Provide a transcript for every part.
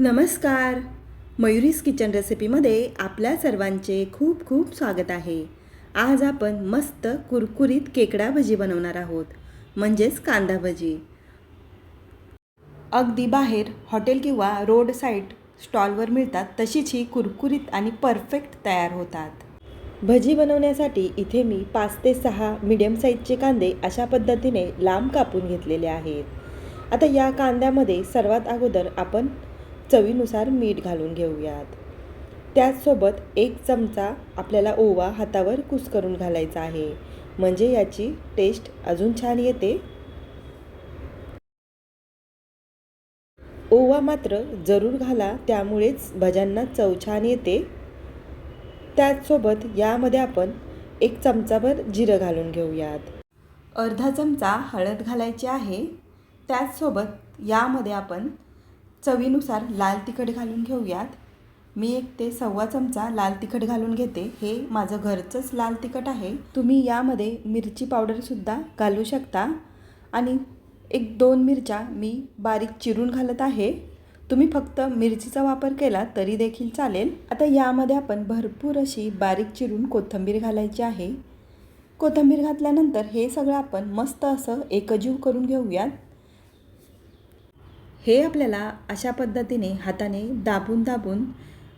नमस्कार. मयुरीस किचन रेसिपीमध्ये आपल्या सर्वांचे खूप खूप स्वागत आहे. आज आपण मस्त कुरकुरीत केकडा भजी बनवणार आहोत म्हणजेच कांदा भजी. अगदी बाहेर हॉटेल किंवा रोड साईड स्टॉलवर मिळतात तशीच ही कुरकुरीत आणि परफेक्ट तयार होतात. भजी बनवण्यासाठी इथे मी पाच ते सहा मीडियम साईजचे कांदे अशा पद्धतीने लांब कापून घेतलेले आहेत. आता या कांद्यामध्ये सर्वात अगोदर आपण चवीनुसार मीठ घालून घेऊयात. त्याचसोबत एक चमचा आपल्याला ओवा हातावर कुस्करून घालायचा आहे. म्हणजे याची टेस्ट अजून छान येते. ओवा मात्र जरूर घाला त्यामुळेच भज्यांना चव छान येते. त्याचसोबत यामध्ये आपण एक चमचाभर जिरं घालून घेऊयात. अर्धा चमचा हळद घालायची आहे. त्याचसोबत यामध्ये आपण चवीनुसार लाल तिखट घालून घेऊयात. मी एक ते सव्वा चमचा लाल तिखट घालून घेते. हे माझं घरचंच लाल तिखट आहे. तुम्ही यामध्ये मिरची पावडरसुद्धा घालू शकता. आणि एक दोन मिरच्या मी बारीक चिरून घालत आहे. तुम्ही फक्त मिरचीचा वापर केला तरी देखील चालेल. आता यामध्ये आपण भरपूर अशी बारीक चिरून कोथिंबीर घालायची आहे. कोथिंबीर घातल्यानंतर हे सगळं आपण मस्त असं एकजीव करून घेऊयात. हे आपल्याला अशा पद्धतीने हाताने दाबून दाबून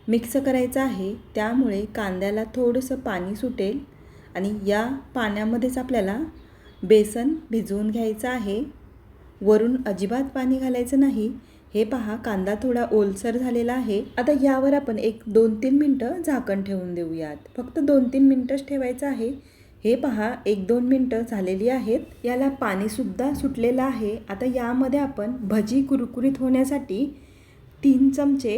मिक्स करायचं आहे. त्यामुळे कांद्याला थोडंसं पाणी सुटेल आणि या पाण्यामध्येच आपल्याला बेसन भिजवून घ्यायचं आहे. वरून अजिबात पाणी घालायचं नाही. हे पहा कांदा थोडा ओलसर झालेला आहे. आता यावर आपण एक दोन तीन मिनटं झाकण ठेवून देऊयात. फक्त दोन तीन मिनटंच ठेवायचं आहे. हे पहा एक दोन मिनटं झालेली आहेत. याला पाणीसुद्धा सुटलेलं आहे. आता यामध्ये आपण भजी कुरकुरीत होण्यासाठी तीन चमचे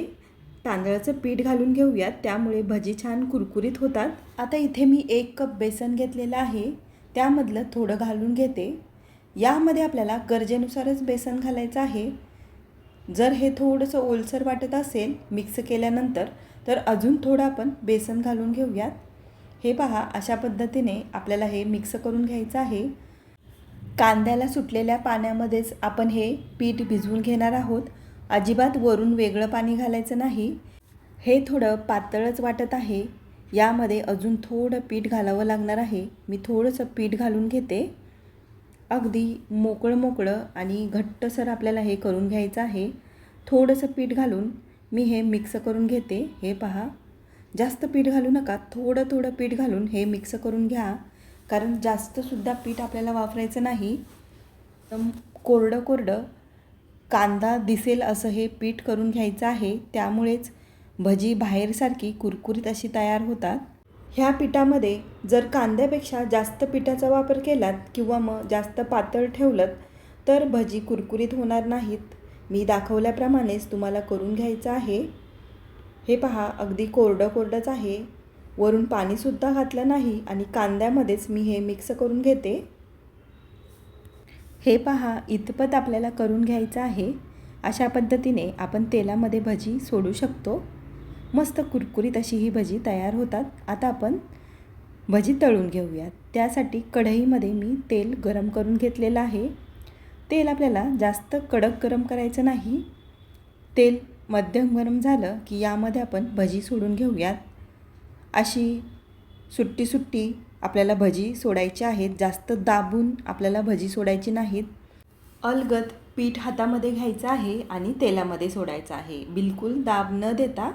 तांदळाचं पीठ घालून घेऊयात. त्यामुळे भजी छान कुरकुरीत होतात. आता इथे मी एक कप बेसन घेतलेलं आहे. त्यामधलं थोडं घालून घेते. यामध्ये आपल्याला गरजेनुसारच बेसन घालायचं आहे. जर हे थोडंसं ओलसर वाटत असेल मिक्स केल्यानंतर तर अजून थोडं आपण बेसन घालून घेऊयात. हे पहा अशा पद्धतीने आपल्याला हे मिक्स करून घ्यायचं आहे. कांद्याला सुटलेल्या पाण्यामध्येच आपण हे पीठ भिजवून घेणार आहोत. अजिबात वरून वेगळं पाणी घालायचं नाही. हे थोडं पातळच वाटत आहे. यामध्ये अजून थोडं पीठ घालावं लागणार आहे. मी थोडंसं पीठ घालून घेते. अगदी मोकळं मोकळं आणि घट्टसर आपल्याला हे करून घ्यायचं आहे. थोडंसं पीठ घालून मी हे मिक्स करून घेते. हे पहा. जास्त पीठ घालू नका थोडं थोडं पीठ घालून हे मिक्स करून घ्या. कारण जास्तसुद्धा पीठ आपल्याला वापरायचं नाही. कोरडं कोरडं कांदा दिसेल असं हे पीठ करून घ्यायचं आहे. त्यामुळेच भजी बाहेरसारखी कुरकुरीत अशी तयार होतात. ह्या पिठामध्ये जर कांद्यापेक्षा जास्त पिठाचा वापर केलात किंवा मग जास्त पातळ ठेवलं तर भजी कुरकुरीत होणार नाहीत. मी दाखवल्याप्रमाणेच तुम्हाला करून घ्यायचं आहे. हे पहा अगदी कोरडं कोरडंच आहे. वरून पाणीसुद्धा घातलं नाही आणि कांद्यामध्येच मी हे मिक्स करून घेते. हे पहा इतपत आपल्याला करून घ्यायचं आहे. अशा पद्धतीने आपण तेलामध्ये भजी सोडू शकतो. मस्त कुरकुरीत अशी ही भजी तयार होतात. आता आपण भजी तळून घेऊयात. त्यासाठी कढईमध्ये मी तेल गरम करून घेतलेलं आहे. तेल आपल्याला जास्त कडक गरम करायचं नाही. तेल मध्यम गरम झालं की यामध्ये आपण भजी सोडून घेऊयात. अशी सुट्टी सुट्टी आपल्याला भजी सोडायची आहेत. जास्त दाबून आपल्याला भजी सोडायची नाहीत. अलगद पीठ हातामध्ये घ्यायचं आहे आणि तेलामध्ये सोडायचं आहे. बिलकुल दाब न देता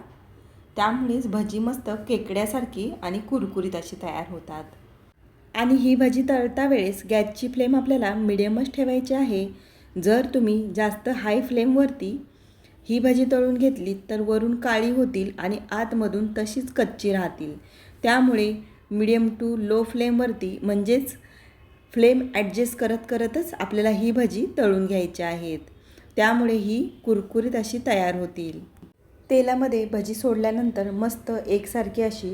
त्यामुळेच भजी मस्त केकड्यासारखी आणि कुरकुरीत अशी तयार होतात. आणि ही भजी तळता वेळेस गॅसची फ्लेम आपल्याला मिडियमच ठेवायची आहे. जर तुम्ही जास्त हाय फ्लेमवरती ही भजी तळून घेतली तर वरून काळी होतील आणि आतमधून तशीच कच्ची राहतील. त्यामुळे मिडियम टू लो फ्लेमवरती म्हणजेच फ्लेम ॲडजस्ट करत करतच आपल्याला ही भजी तळून घ्यायची आहेत. त्यामुळे ही कुरकुरीत अशी तयार होतील. तेलामध्ये भजी सोडल्यानंतर मस्त एकसारखी अशी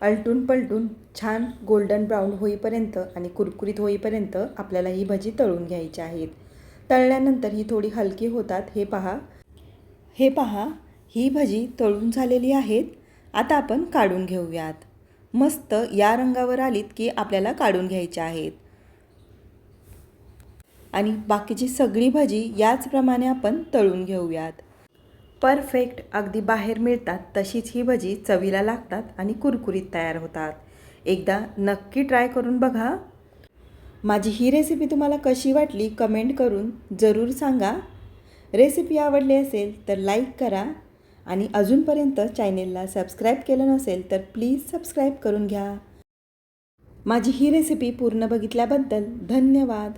अलटून पलटून छान गोल्डन ब्राऊन होईपर्यंत आणि कुरकुरीत होईपर्यंत आपल्याला ही भजी तळून घ्यायची आहेत. तळल्यानंतर ही थोडी हलकी होतात हे पहा. हे पहा ही भजी तळून झालेली आहेत. आता आपण काढून घेऊयात. मस्त या रंगावर आलीत की आपल्याला काढून घ्यायच्या आहेत. आणि बाकीची सगळी भाजी याचप्रमाणे आपण तळून घेऊयात. परफेक्ट अगदी बाहेर मिळतात तशीच ही भजी चवीला लागतात आणि कुरकुरीत तयार होतात. एकदा नक्की ट्राय करून बघा. माझी ही रेसिपी तुम्हाला कशी वाटली कमेंट करून जरूर सांगा. रेसिपी आवडली असेल तर लाईक करा आणि अजूनपर्यंत चॅनेलला सबस्क्राईब केलं नसेल तर प्लीज सबस्क्राईब करून घ्या. माझी ही रेसिपी पूर्ण बघितल्याबद्दल धन्यवाद.